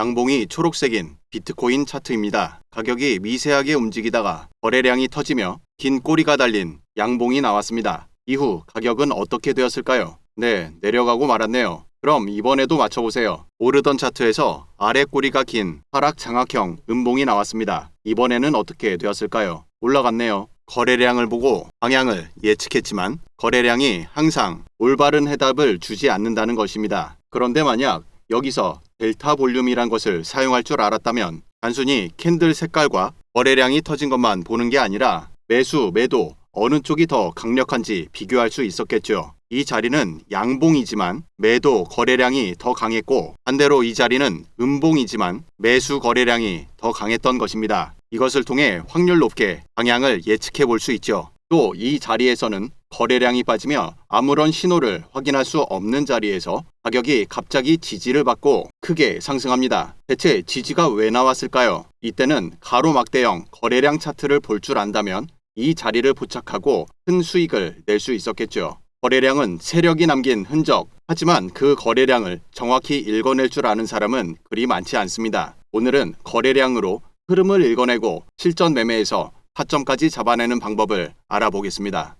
양봉이 초록색인 비트코인 차트입니다. 가격이 미세하게 움직이다가 거래량이 터지며 긴 꼬리가 달린 양봉이 나왔습니다. 이후 가격은 어떻게 되었을까요? 네, 내려가고 말았네요. 그럼 이번에도 맞춰보세요. 오르던 차트에서 아래 꼬리가 긴 하락 장악형 음봉이 나왔습니다. 이번에는 어떻게 되었을까요? 올라갔네요. 거래량을 보고 방향을 예측했지만 거래량이 항상 올바른 해답을 주지 않는다는 것입니다. 그런데 만약 여기서 델타 볼륨이란 것을 사용할 줄 알았다면 단순히 캔들 색깔과 거래량이 터진 것만 보는 게 아니라 매수, 매도 어느 쪽이 더 강력한지 비교할 수 있었겠죠. 이 자리는 양봉이지만 매도 거래량이 더 강했고 반대로 이 자리는 음봉이지만 매수 거래량이 더 강했던 것입니다. 이것을 통해 확률 높게 방향을 예측해 볼 수 있죠. 또 이 자리에서는 거래량이 빠지며 아무런 신호를 확인할 수 없는 자리에서 가격이 갑자기 지지를 받고 크게 상승합니다. 대체 지지가 왜 나왔을까요? 이때는 가로막대형 거래량 차트를 볼 줄 안다면 이 자리를 포착하고 큰 수익을 낼 수 있었겠죠. 거래량은 세력이 남긴 흔적, 하지만 그 거래량을 정확히 읽어낼 줄 아는 사람은 그리 많지 않습니다. 오늘은 거래량으로 흐름을 읽어내고 실전 매매에서 타점까지 잡아내는 방법을 알아보겠습니다.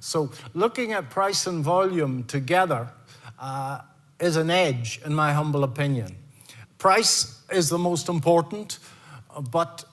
So, looking at price and volume together uh, is an edge, in my humble opinion. Price is the most important, uh, but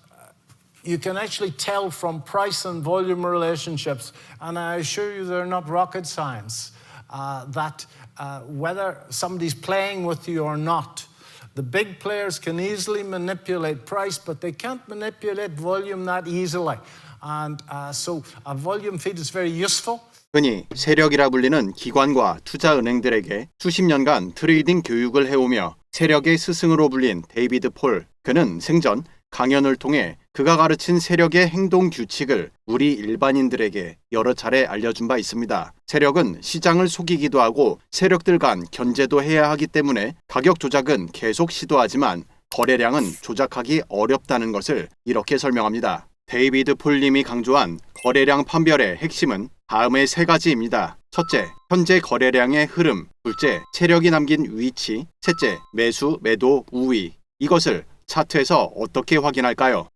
you can actually tell from price and volume relationships, and I assure you they're not rocket science, uh, that uh, whether somebody's playing with you or not, the big players can easily manipulate price, but they can't manipulate volume that easily. And uh, so a volume feed is very useful. 흔히 세력이라 불리는 기관과 투자 은행들에게 수십 년간 트레이딩 교육을 해오며 세력의 스승으로 불린 데이비드 폴. 그는 생전 강연을 통해 그가 가르친 세력의 행동 규칙을 우리 일반인들에게 여러 차례 알려준 바 있습니다. 세력은 시장을 속이기도 하고 세력들 간 견제도 해야 하기 때문에 가격 조작은 계속 시도하지만 거래량은 조작하기 어렵다는 것을 이렇게 설명합니다. 데이비드 폴님이 강조한 거래량 판별의 핵심은 다음의 세 가지입니다. 첫째, 현재 거래량의 흐름. 둘째, 세력이 남긴 위치. 셋째, 매수, 매도, 우위. 이것을 차트에서 어떻게 확인할까요?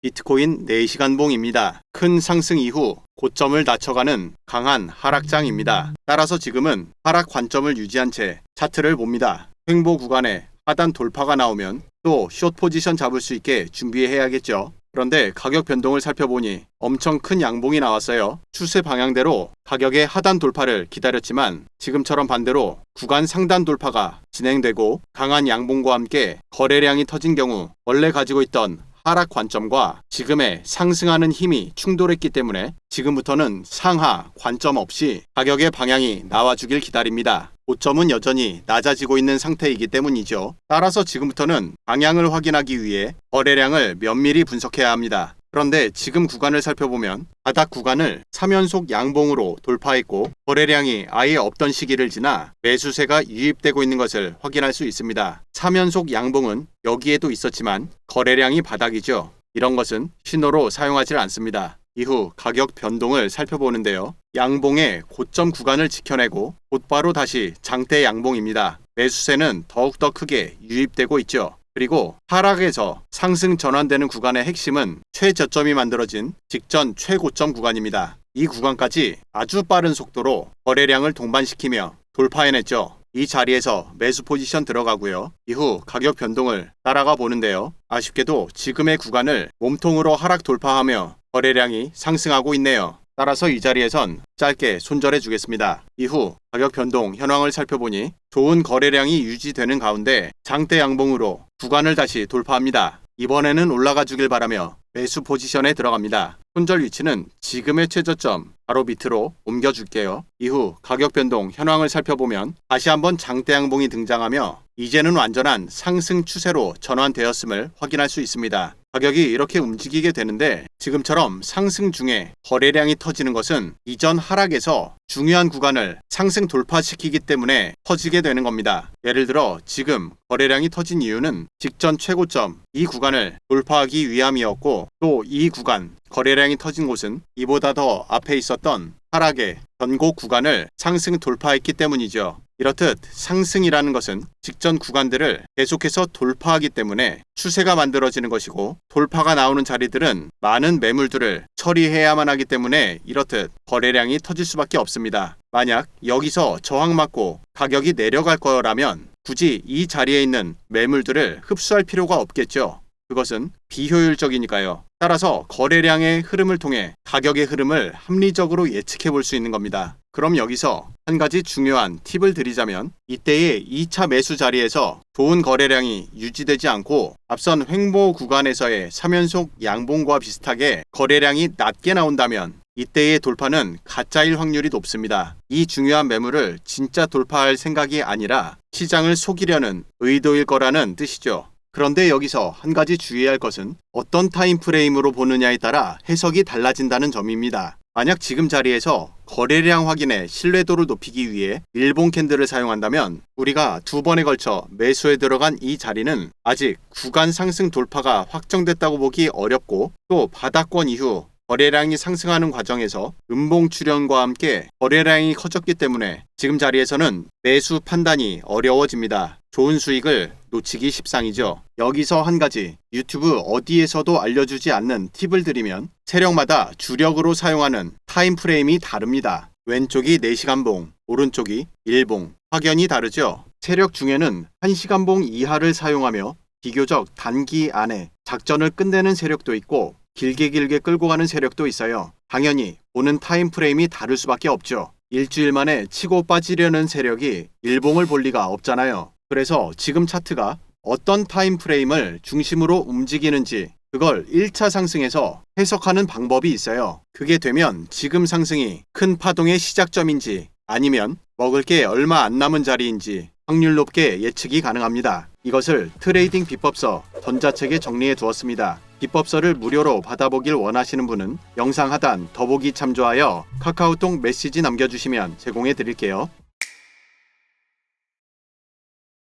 비트코인 4시간 봉입니다. 큰 상승 이후 고점을 낮춰가는 강한 하락장입니다. 따라서 지금은 하락 관점을 유지한 채 차트를 봅니다. 횡보 구간에 하단 돌파가 나오면 또 숏 포지션 잡을 수 있게 준비해야겠죠. 그런데 가격 변동을 살펴보니 엄청 큰 양봉이 나왔어요. 추세 방향대로 가격의 하단 돌파를 기다렸지만 지금처럼 반대로 구간 상단 돌파가 진행되고 강한 양봉과 함께 거래량이 터진 경우 원래 가지고 있던 하락 관점과 지금의 상승하는 힘이 충돌했기 때문에 지금부터는 상하 관점 없이 가격의 방향이 나와주길 기다립니다. 고점은 여전히 낮아지고 있는 상태이기 때문이죠. 따라서 지금부터는 방향을 확인하기 위해 거래량을 면밀히 분석해야 합니다. 그런데 지금 구간을 살펴보면 바닥 구간을 3연속 양봉으로 돌파했고 거래량이 아예 없던 시기를 지나 매수세가 유입되고 있는 것을 확인할 수 있습니다. 3연속 양봉은 여기에도 있었지만 거래량이 바닥이죠. 이런 것은 신호로 사용하지 않습니다. 이후 가격 변동을 살펴보는데요. 양봉의 고점 구간을 지켜내고 곧바로 다시 장대 양봉입니다. 매수세는 더욱더 크게 유입되고 있죠. 그리고 하락에서 상승 전환되는 구간의 핵심은 최저점이 만들어진 직전 최고점 구간입니다. 이 구간까지 아주 빠른 속도로 거래량을 동반시키며 돌파해냈죠. 이 자리에서 매수 포지션 들어가고요. 이후 가격 변동을 따라가 보는데요. 아쉽게도 지금의 구간을 몸통으로 하락 돌파하며 거래량이 상승하고 있네요. 따라서 이 자리에선 짧게 손절해 주겠습니다. 이후 가격 변동 현황을 살펴보니 좋은 거래량이 유지되는 가운데 장대 양봉으로 구간을 다시 돌파합니다. 이번에는 올라가 주길 바라며 매수 포지션에 들어갑니다. 손절 위치는 지금의 최저점 바로 밑으로 옮겨줄게요. 이후 가격 변동 현황을 살펴보면 다시 한번 장대 양봉이 등장하며 이제는 완전한 상승 추세로 전환되었음을 확인할 수 있습니다. 가격이 이렇게 움직이게 되는데 지금처럼 상승 중에 거래량이 터지는 것은 이전 하락에서 중요한 구간을 상승 돌파시키기 때문에 터지게 되는 겁니다. 예를 들어 지금 거래량이 터진 이유는 직전 최고점 이 구간을 돌파하기 위함이었고 또 이 구간 거래량이 터진 곳은 이보다 더 앞에 있었던 하락의 전고 구간을 상승 돌파했기 때문이죠. 이렇듯 상승이라는 것은 직전 구간들을 계속해서 돌파하기 때문에 추세가 만들어지는 것이고 돌파가 나오는 자리들은 많은 매물들을 처리해야만 하기 때문에 이렇듯 거래량이 터질 수밖에 없습니다. 만약 여기서 저항 맞고 가격이 내려갈 거라면 굳이 이 자리에 있는 매물들을 흡수할 필요가 없겠죠. 그것은 비효율적이니까요. 따라서 거래량의 흐름을 통해 가격의 흐름을 합리적으로 예측해 볼 수 있는 겁니다. 그럼 여기서 한 가지 중요한 팁을 드리자면 이때의 2차 매수 자리에서 좋은 거래량이 유지되지 않고 앞선 횡보 구간에서의 3연속 양봉과 비슷하게 거래량이 낮게 나온다면 이때의 돌파는 가짜일 확률이 높습니다. 이 중요한 매물을 진짜 돌파할 생각이 아니라 시장을 속이려는 의도일 거라는 뜻이죠. 그런데 여기서 한 가지 주의할 것은 어떤 타임 프레임으로 보느냐에 따라 해석이 달라진다는 점입니다. 만약 지금 자리에서 거래량 확인의 신뢰도를 높이기 위해 일본 캔들을 사용한다면 우리가 두 번에 걸쳐 매수에 들어간 이 자리는 아직 구간 상승 돌파가 확정됐다고 보기 어렵고 또 바닥권 이후 거래량이 상승하는 과정에서 음봉 출현과 함께 거래량이 커졌기 때문에 지금 자리에서는 매수 판단이 어려워집니다. 좋은 수익을 놓치기 십상이죠. 여기서 한 가지 유튜브 어디에서도 알려주지 않는 팁을 드리면 세력마다 주력으로 사용하는 타임 프레임이 다릅니다. 왼쪽이 4시간봉, 오른쪽이 1봉. 확연히 다르죠. 세력 중에는 1시간봉 이하를 사용하며 비교적 단기 안에 작전을 끝내는 세력도 있고 길게 길게 끌고 가는 세력도 있어요. 당연히 보는 타임 프레임이 다를 수밖에 없죠. 일주일 만에 치고 빠지려는 세력이 일봉을 볼 리가 없잖아요. 그래서 지금 차트가 어떤 타임 프레임을 중심으로 움직이는지 그걸 1차 상승에서 해석하는 방법이 있어요. 그게 되면 지금 상승이 큰 파동의 시작점인지 아니면 먹을 게 얼마 안 남은 자리인지 확률 높게 예측이 가능합니다. 이것을 트레이딩 비법서 전자책에 정리해 두었습니다. 비법서를 무료로 받아보길 원하시는 분은 영상 하단 더보기 참조하여 카카오톡 메시지 남겨주시면 제공해 드릴게요.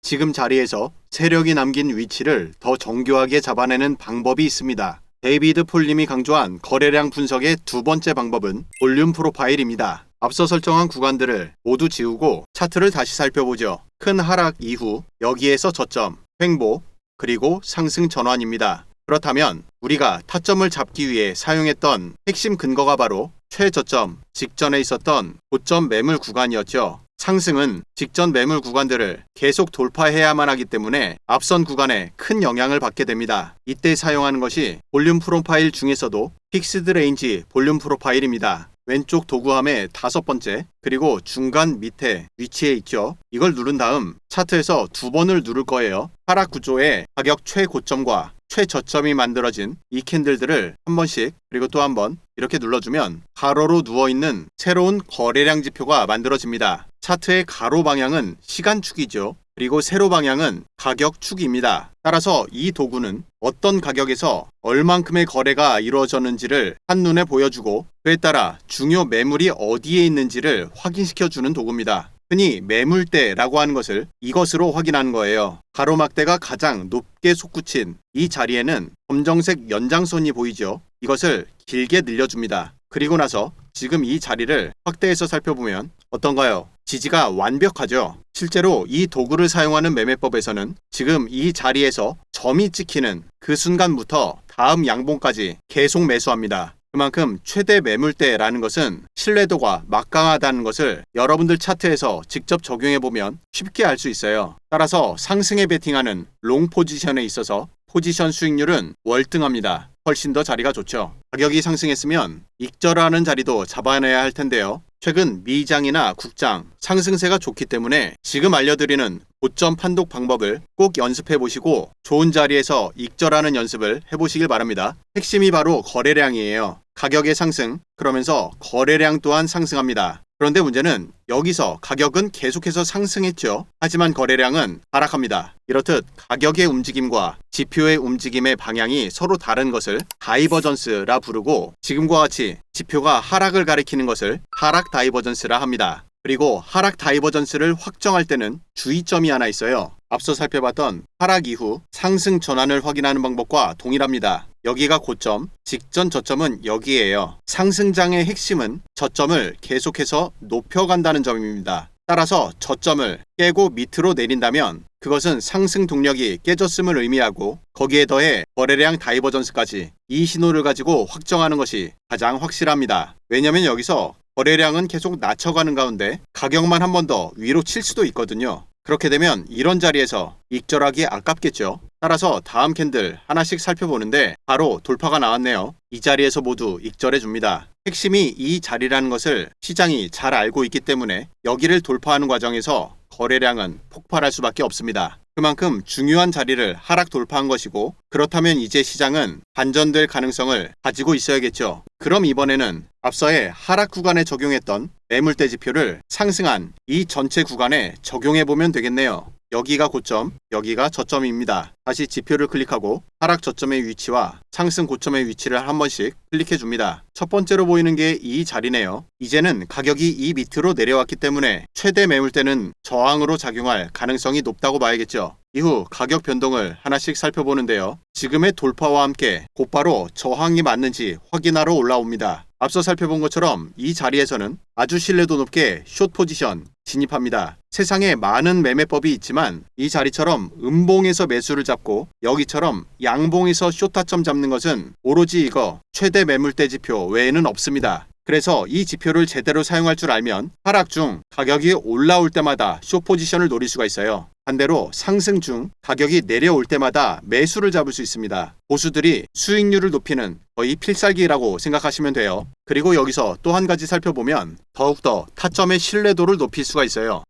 지금 자리에서 세력이 남긴 위치를 더 정교하게 잡아내는 방법이 있습니다. 데이비드 폴님이 강조한 거래량 분석의 두 번째 방법은 볼륨 프로파일입니다. 앞서 설정한 구간들을 모두 지우고 차트를 다시 살펴보죠. 큰 하락 이후 여기에서 저점, 횡보, 그리고 상승 전환입니다. 그렇다면 우리가 타점을 잡기 위해 사용했던 핵심 근거가 바로 최저점 직전에 있었던 고점 매물 구간이었죠. 상승은 직전 매물 구간들을 계속 돌파해야만 하기 때문에 앞선 구간에 큰 영향을 받게 됩니다. 이때 사용하는 것이 볼륨 프로파일 중에서도 픽스드 레인지 볼륨 프로파일입니다. 왼쪽 도구함의 다섯 번째 그리고 중간 밑에 위치해 있죠. 이걸 누른 다음 차트에서 두 번을 누를 거예요. 하락 구조의 가격 최고점과 최저점이 만들어진 이 캔들들을 한 번씩 그리고 또 한 번 이렇게 눌러주면 가로로 누워있는 새로운 거래량 지표가 만들어집니다. 차트의 가로 방향은 시간축이죠. 그리고 세로 방향은 가격축입니다. 따라서 이 도구는 어떤 가격에서 얼만큼의 거래가 이루어졌는지를 한눈에 보여주고 그에 따라 중요 매물이 어디에 있는지를 확인시켜주는 도구입니다. 흔히 매물대라고 하는 것을 이것으로 확인하는 거예요. 가로막대가 가장 높게 솟구친 이 자리에는 검정색 연장선이 보이죠. 이것을 길게 늘려줍니다. 그리고 나서 지금 이 자리를 확대해서 살펴보면 어떤가요? 지지가 완벽하죠. 실제로 이 도구를 사용하는 매매법에서는 지금 이 자리에서 점이 찍히는 그 순간부터 다음 양봉까지 계속 매수합니다. 그만큼 최대 매물대라는 것은 신뢰도가 막강하다는 것을 여러분들 차트에서 직접 적용해 보면 쉽게 알 수 있어요. 따라서 상승에 베팅하는 롱 포지션에 있어서 포지션 수익률은 월등합니다. 훨씬 더 자리가 좋죠. 가격이 상승했으면 익절하는 자리도 잡아내야 할 텐데요. 최근 미장이나 국장 상승세가 좋기 때문에 지금 알려드리는 고점 판독 방법을 꼭 연습해 보시고 좋은 자리에서 익절하는 연습을 해보시길 바랍니다. 핵심이 바로 거래량이에요. 가격의 상승, 그러면서 거래량 또한 상승합니다. 그런데 문제는 여기서 가격은 계속해서 상승했죠. 하지만 거래량은 하락합니다. 이렇듯 가격의 움직임과 지표의 움직임의 방향이 서로 다른 것을 다이버전스라 부르고 지금과 같이 지표가 하락을 가리키는 것을 하락 다이버전스라 합니다. 그리고 하락 다이버전스를 확정할 때는 주의점이 하나 있어요. 앞서 살펴봤던 하락 이후 상승 전환을 확인하는 방법과 동일합니다. 여기가 고점, 직전 저점은 여기에요. 상승장의 핵심은 저점을 계속해서 높여간다는 점입니다. 따라서 저점을 깨고 밑으로 내린다면 그것은 상승 동력이 깨졌음을 의미하고 거기에 더해 거래량 다이버전스까지 이 신호를 가지고 확정하는 것이 가장 확실합니다. 왜냐면 여기서 거래량은 계속 낮춰가는 가운데 가격만 한 번 더 위로 칠 수도 있거든요. 그렇게 되면 이런 자리에서 익절하기 아깝겠죠. 따라서 다음 캔들 하나씩 살펴보는데 바로 돌파가 나왔네요. 이 자리에서 모두 익절해 줍니다. 핵심이 이 자리라는 것을 시장이 잘 알고 있기 때문에 여기를 돌파하는 과정에서 거래량은 폭발할 수밖에 없습니다. 그만큼 중요한 자리를 하락 돌파한 것이고 그렇다면 이제 시장은 반전될 가능성을 가지고 있어야겠죠. 그럼 이번에는 앞서의 하락 구간에 적용했던 매물대 지표를 상승한 이 전체 구간에 적용해 보면 되겠네요. 여기가 고점, 여기가 저점입니다. 다시 지표를 클릭하고 하락 저점의 위치와 상승 고점의 위치를 한 번씩 클릭해 줍니다. 첫 번째로 보이는 게 이 자리네요. 이제는 가격이 이 밑으로 내려왔기 때문에 최대 매물대는 저항으로 작용할 가능성이 높다고 봐야겠죠. 이후 가격 변동을 하나씩 살펴보는데요. 지금의 돌파와 함께 곧바로 저항이 맞는지 확인하러 올라옵니다. 앞서 살펴본 것처럼 이 자리에서는 아주 신뢰도 높게 숏 포지션 진입합니다. 세상에 많은 매매법이 있지만 이 자리처럼 음봉에서 매수를 잡고 여기처럼 양봉에서 숏 타점 잡는 것은 오로지 이거 최대 매물대 지표 외에는 없습니다. 그래서 이 지표를 제대로 사용할 줄 알면 하락 중 가격이 올라올 때마다 숏 포지션을 노릴 수가 있어요. 반대로 상승 중 가격이 내려올 때마다 매수를 잡을 수 있습니다. 보수들이 수익률을 높이는 거의 필살기라고 생각하시면 돼요. 그리고 여기서 또 한 가지 살펴보면 더욱더 타점의 신뢰도를 높일 수가 있어요.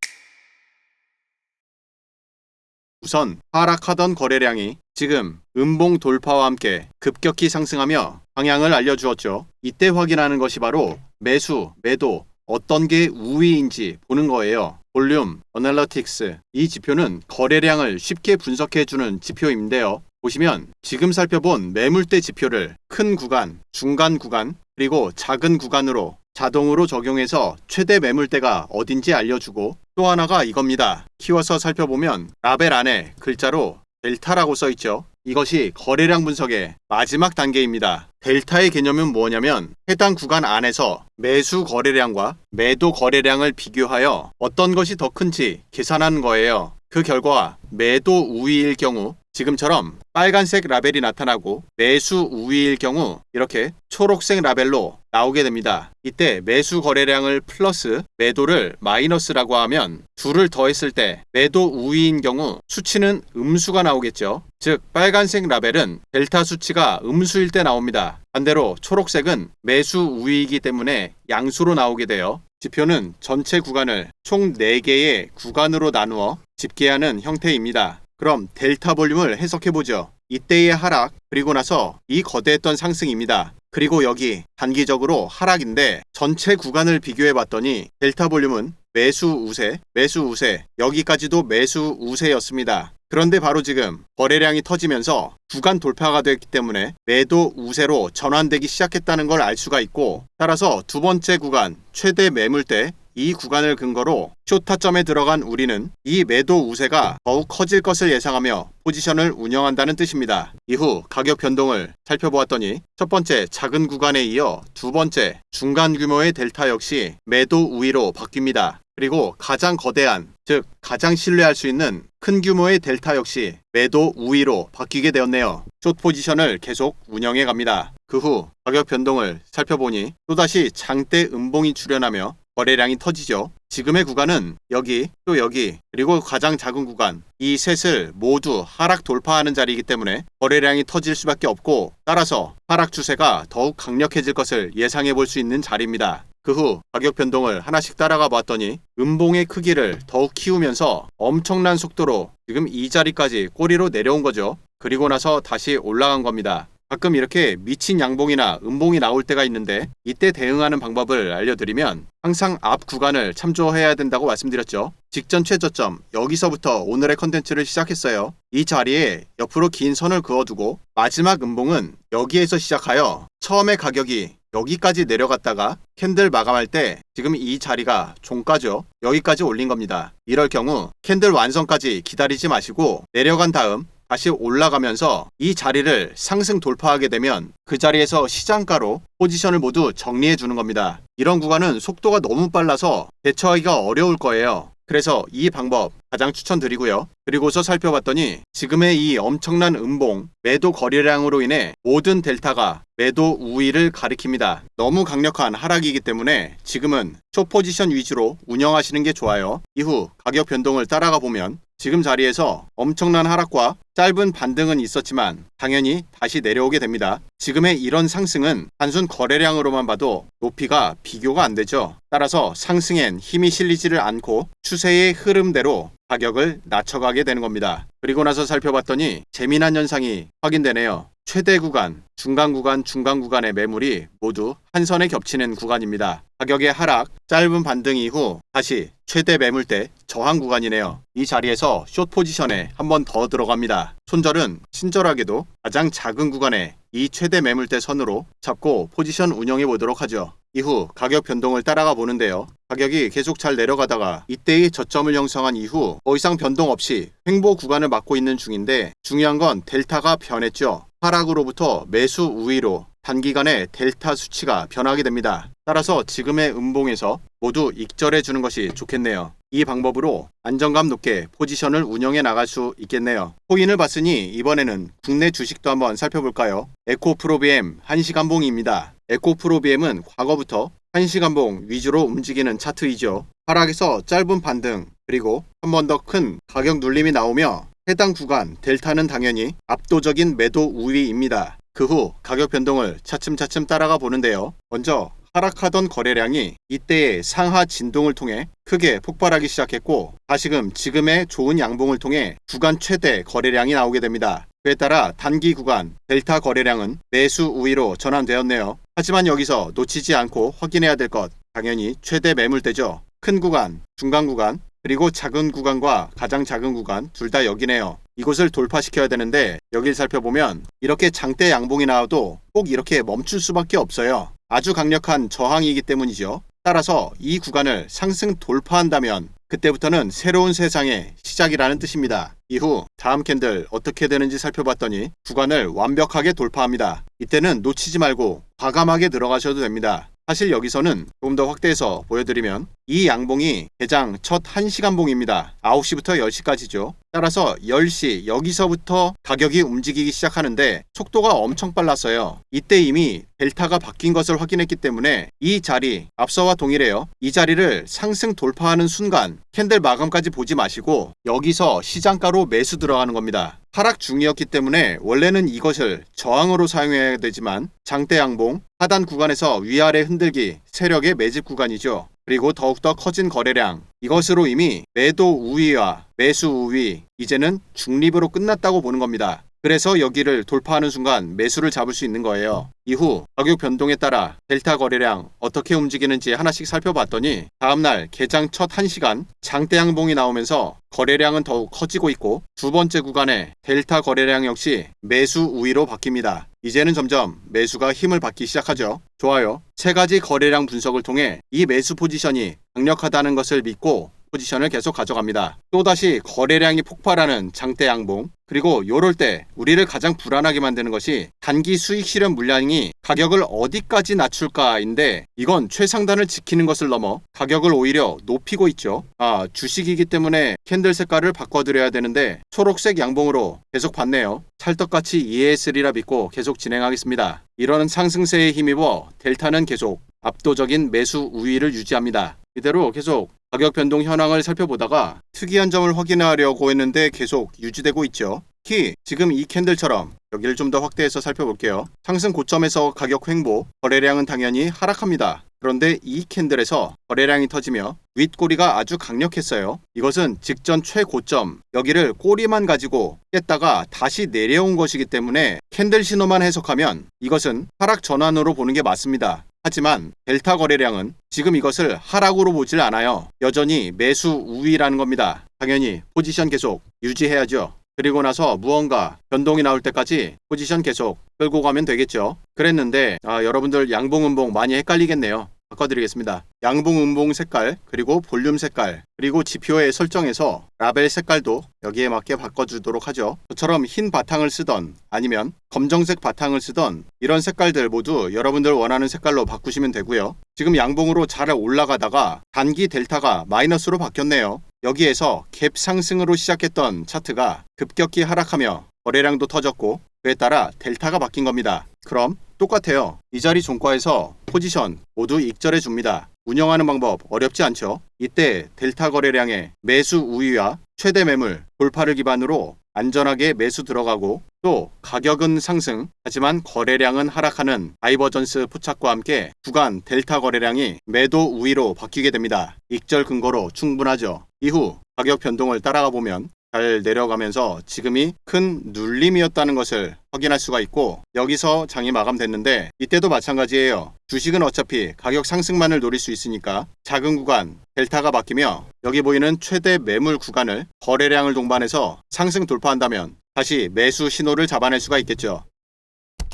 우선 하락하던 거래량이 지금 음봉 돌파와 함께 급격히 상승하며 방향을 알려주었죠. 이때 확인하는 것이 바로 매수, 매도, 어떤 게 우위인지 보는 거예요. 볼륨, 어널러틱스 이 지표는 거래량을 쉽게 분석해주는 지표인데요. 보시면 지금 살펴본 매물대 지표를 큰 구간, 중간 구간, 그리고 작은 구간으로 자동으로 적용해서 최대 매물대가 어딘지 알려주고 또 하나가 이겁니다. 키워서 살펴보면 라벨 안에 글자로 델타라고 써 있죠. 이것이 거래량 분석의 마지막 단계입니다. 델타의 개념은 뭐냐면 해당 구간 안에서 매수 거래량과 매도 거래량을 비교하여 어떤 것이 더 큰지 계산하는 거예요. 그 결과 매도 우위일 경우 지금처럼 빨간색 라벨이 나타나고 매수 우위일 경우 이렇게 초록색 라벨로 나오게 됩니다. 이때 매수 거래량을 플러스 매도를 마이너스라고 하면 둘을 더했을 때 매도 우위인 경우 수치는 음수가 나오겠죠. 즉 빨간색 라벨은 델타 수치가 음수일 때 나옵니다. 반대로 초록색은 매수 우위이기 때문에 양수로 나오게 되어 지표는 전체 구간을 총 4개의 구간으로 나누어 집계하는 형태입니다. 그럼 델타 볼륨을 해석해 보죠. 이때의 하락, 그리고 나서 이 거대했던 상승입니다. 그리고 여기 단기적으로 하락인데 전체 구간을 비교해 봤더니 델타 볼륨은 매수 우세, 매수 우세, 여기까지도 매수 우세였습니다. 그런데 바로 지금 거래량이 터지면서 구간 돌파가 됐기 때문에 매도 우세로 전환되기 시작했다는 걸 알 수가 있고 따라서 두 번째 구간 최대 매물대 이 구간을 근거로 쇼타점에 들어간 우리는 이 매도 우세가 더욱 커질 것을 예상하며 포지션을 운영한다는 뜻입니다. 이후 가격 변동을 살펴보았더니 첫 번째 작은 구간에 이어 두 번째 중간 규모의 델타 역시 매도 우위로 바뀝니다. 그리고 가장 거대한 즉 가장 신뢰할 수 있는 큰 규모의 델타 역시 매도 우위로 바뀌게 되었네요. 숏 포지션을 계속 운영해 갑니다. 그 후 가격 변동을 살펴보니 또다시 장대 음봉이 출현하며 거래량이 터지죠. 지금의 구간은 여기 또 여기 그리고 가장 작은 구간 이 셋을 모두 하락 돌파하는 자리이기 때문에 거래량이 터질 수밖에 없고 따라서 하락 추세가 더욱 강력해질 것을 예상해 볼 수 있는 자리입니다. 그 후 가격 변동을 하나씩 따라가 봤더니 음봉의 크기를 더욱 키우면서 엄청난 속도로 지금 이 자리까지 꼬리로 내려온 거죠. 그리고 나서 다시 올라간 겁니다. 가끔 이렇게 미친 양봉이나 음봉이 나올 때가 있는데 이때 대응하는 방법을 알려드리면 항상 앞 구간을 참조해야 된다고 말씀드렸죠. 직전 최저점 여기서부터 오늘의 컨텐츠를 시작했어요. 이 자리에 옆으로 긴 선을 그어두고 마지막 음봉은 여기에서 시작하여 처음에 가격이 여기까지 내려갔다가 캔들 마감할 때 지금 이 자리가 종가죠. 여기까지 올린 겁니다. 이럴 경우 캔들 완성까지 기다리지 마시고 내려간 다음 다시 올라가면서 이 자리를 상승 돌파하게 되면 그 자리에서 시장가로 포지션을 모두 정리해 주는 겁니다. 이런 구간은 속도가 너무 빨라서 대처하기가 어려울 거예요. 그래서 이 방법 가장 추천드리고요. 그리고서 살펴봤더니 지금의 이 엄청난 음봉, 매도 거래량으로 인해 모든 델타가 매도 우위를 가리킵니다. 너무 강력한 하락이기 때문에 지금은 초 포지션 위주로 운영하시는 게 좋아요. 이후 가격 변동을 따라가 보면 지금 자리에서 엄청난 하락과 짧은 반등은 있었지만 당연히 다시 내려오게 됩니다. 지금의 이런 상승은 단순 거래량으로만 봐도 높이가 비교가 안 되죠. 따라서 상승엔 힘이 실리지를 않고 추세의 흐름대로 가격을 낮춰가게 되는 겁니다. 그리고 나서 살펴봤더니 재미난 현상이 확인되네요. 최대 구간, 중간 구간, 중간 구간의 매물이 모두 한 선에 겹치는 구간입니다. 가격의 하락, 짧은 반등 이후 다시 최대 매물대 저항 구간이네요. 이 자리에서 숏 포지션에 한 번 더 들어갑니다. 손절은 친절하게도 가장 작은 구간에 이 최대 매물대 선으로 잡고 포지션 운영해 보도록 하죠. 이후 가격 변동을 따라가 보는데요. 가격이 계속 잘 내려가다가 이때의 저점을 형성한 이후 더 이상 변동 없이 횡보 구간을 맞고 있는 중인데 중요한 건 델타가 변했죠. 하락으로부터 매수 우위로 단기간에 델타 수치가 변하게 됩니다. 따라서 지금의 음봉에서 모두 익절해 주는 것이 좋겠네요. 이 방법으로 안정감 높게 포지션을 운영해 나갈 수 있겠네요. 코인을 봤으니 이번에는 국내 주식도 한번 살펴볼까요? 에코프로비엠 1시간봉입니다. 에코프로비엠은 과거부터 1시간봉 위주로 움직이는 차트이죠. 하락에서 짧은 반등 그리고 한 번 더 큰 가격 눌림이 나오며 해당 구간 델타는 당연히 압도적인 매도 우위입니다. 그 후 가격 변동을 차츰차츰 따라가 보는데요. 먼저 하락하던 거래량이 이때의 상하 진동을 통해 크게 폭발하기 시작했고 다시금 지금의 좋은 양봉을 통해 구간 최대 거래량이 나오게 됩니다. 그에 따라 단기 구간 델타 거래량은 매수 우위로 전환되었네요. 하지만 여기서 놓치지 않고 확인해야 될 것 당연히 최대 매물대죠. 큰 구간, 중간 구간, 그리고 작은 구간과 가장 작은 구간 둘 다 여기네요. 이곳을 돌파시켜야 되는데 여길 살펴보면 이렇게 장대 양봉이 나와도 꼭 이렇게 멈출 수밖에 없어요. 아주 강력한 저항이기 때문이죠. 따라서 이 구간을 상승 돌파한다면 그때부터는 새로운 세상의 시작이라는 뜻입니다. 이후 다음 캔들 어떻게 되는지 살펴봤더니 구간을 완벽하게 돌파합니다. 이때는 놓치지 말고 과감하게 들어가셔도 됩니다. 사실 여기서는 조금 더 확대해서 보여드리면 이 양봉이 개장 첫 1시간봉입니다. 9시부터 10시까지죠. 따라서 10시 여기서부터 가격이 움직이기 시작하는데 속도가 엄청 빨랐어요. 이때 이미 델타가 바뀐 것을 확인했기 때문에 이 자리 앞서와 동일해요. 이 자리를 상승 돌파하는 순간 캔들 마감까지 보지 마시고 여기서 시장가로 매수 들어가는 겁니다. 하락 중이었기 때문에 원래는 이것을 저항으로 사용해야 되지만 장대 양봉 하단 구간에서 위아래 흔들기 세력의 매집 구간이죠. 그리고 더욱더 커진 거래량 이것으로 이미 매도 우위와 매수 우위 이제는 중립으로 끝났다고 보는 겁니다. 그래서 여기를 돌파하는 순간 매수를 잡을 수 있는 거예요. 이후 가격 변동에 따라 델타 거래량 어떻게 움직이는지 하나씩 살펴봤더니 다음날 개장 첫 1시간 장대 양봉이 나오면서 거래량은 더욱 커지고 있고 두 번째 구간에 델타 거래량 역시 매수 우위로 바뀝니다. 이제는 점점 매수가 힘을 받기 시작하죠. 좋아요. 세 가지 거래량 분석을 통해 이 매수 포지션이 강력하다는 것을 믿고 포지션을 계속 가져갑니다. 또다시 거래량이 폭발하는 장대 양봉, 그리고 요럴 때 우리를 가장 불안하게 만드는 것이 단기 수익 실현 물량이 가격을 어디까지 낮출까인데 이건 최상단을 지키는 것을 넘어 가격을 오히려 높이고 있죠. 아, 주식이기 때문에 캔들 색깔을 바꿔드려야 되는데 초록색 양봉으로 계속 봤네요. 찰떡같이 이해했으리라 믿고 계속 진행하겠습니다. 이러는 상승세에 힘입어 델타는 계속 압도적인 매수 우위를 유지합니다. 이대로 계속 가격 변동 현황을 살펴보다가 특이한 점을 확인하려고 했는데 계속 유지되고 있죠. 특히 지금 이 캔들처럼 여기를 좀 더 확대해서 살펴볼게요. 상승 고점에서 가격 횡보, 거래량은 당연히 하락합니다. 그런데 이 캔들에서 거래량이 터지며 윗꼬리가 아주 강력했어요. 이것은 직전 최고점 여기를 꼬리만 가지고 깼다가 다시 내려온 것이기 때문에 캔들 신호만 해석하면 이것은 하락 전환으로 보는 게 맞습니다. 하지만 델타 거래량은 지금 이것을 하락으로 보질 않아요. 여전히 매수 우위라는 겁니다. 당연히 포지션 계속 유지해야죠. 그리고 나서 무언가 변동이 나올 때까지 포지션 계속 끌고 가면 되겠죠. 그랬는데 아, 여러분들 양봉 음봉 많이 헷갈리겠네요. 바꿔드리겠습니다. 양봉 음봉 색깔 그리고 볼륨 색깔 그리고 지표에 설정해서 라벨 색깔도 여기에 맞게 바꿔주도록 하죠. 저처럼 흰 바탕을 쓰던 아니면 검정색 바탕을 쓰던 이런 색깔들 모두 여러분들 원하는 색깔로 바꾸시면 되고요. 지금 양봉으로 잘 올라가다가 단기 델타가 마이너스로 바뀌었네요. 여기에서 갭 상승으로 시작했던 차트가 급격히 하락하며 거래량도 터졌고 그에 따라 델타가 바뀐 겁니다. 그럼 똑같아요. 이 자리 종가에서 포지션 모두 익절해 줍니다. 운영하는 방법 어렵지 않죠? 이때 델타 거래량의 매수 우위와 최대 매물 돌파를 기반으로 안전하게 매수 들어가고 또 가격은 상승 하지만 거래량은 하락하는 다이버전스 포착과 함께 구간 델타 거래량이 매도 우위로 바뀌게 됩니다. 익절 근거로 충분하죠. 이후 가격 변동을 따라가 보면 잘 내려가면서 지금이 큰 눌림이었다는 것을 확인할 수가 있고 여기서 장이 마감됐는데 이때도 마찬가지예요. 주식은 어차피 가격 상승만을 노릴 수 있으니까 작은 구간 델타가 바뀌며 여기 보이는 최대 매물 구간을 거래량을 동반해서 상승 돌파한다면 다시 매수 신호를 잡아낼 수가 있겠죠.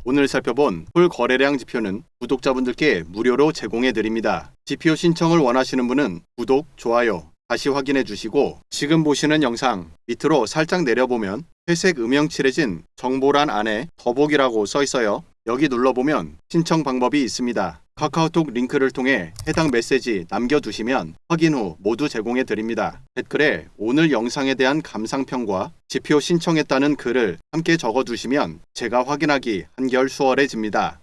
오늘 살펴본 홀 거래량 지표는 구독자분들께 무료로 제공해 드립니다. 지표 신청을 원하시는 분은 구독, 좋아요 다시 확인해 주시고 지금 보시는 영상 밑으로 살짝 내려보면 회색 음영 칠해진 정보란 안에 더보기라고 써 있어요. 여기 눌러보면 신청 방법이 있습니다. 카카오톡 링크를 통해 해당 메시지 남겨두시면 확인 후 모두 제공해 드립니다. 댓글에 오늘 영상에 대한 감상평과 지표 신청했다는 글을 함께 적어두시면 제가 확인하기 한결 수월해집니다.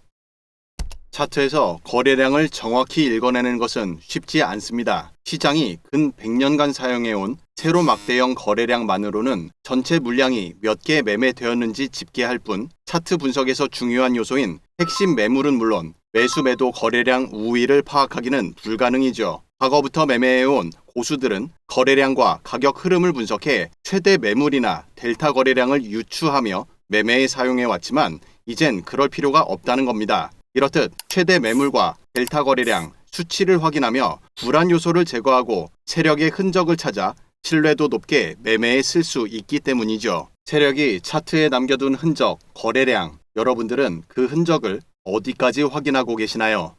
차트에서 거래량을 정확히 읽어내는 것은 쉽지 않습니다. 시장이 근 100년간 사용해온 세로 막대형 거래량만으로는 전체 물량이 몇 개 매매되었는지 집계할 뿐 차트 분석에서 중요한 요소인 핵심 매물은 물론 매수 매도 거래량 우위를 파악하기는 불가능이죠. 과거부터 매매해온 고수들은 거래량과 가격 흐름을 분석해 최대 매물이나 델타 거래량을 유추하며 매매에 사용해 왔지만 이젠 그럴 필요가 없다는 겁니다. 이렇듯 최대 매물과 델타 거래량 수치를 확인하며 불안 요소를 제거하고 세력의 흔적을 찾아 신뢰도 높게 매매에 쓸 수 있기 때문이죠. 세력이 차트에 남겨둔 흔적, 거래량, 여러분들은 그 흔적을 어디까지 확인하고 계시나요?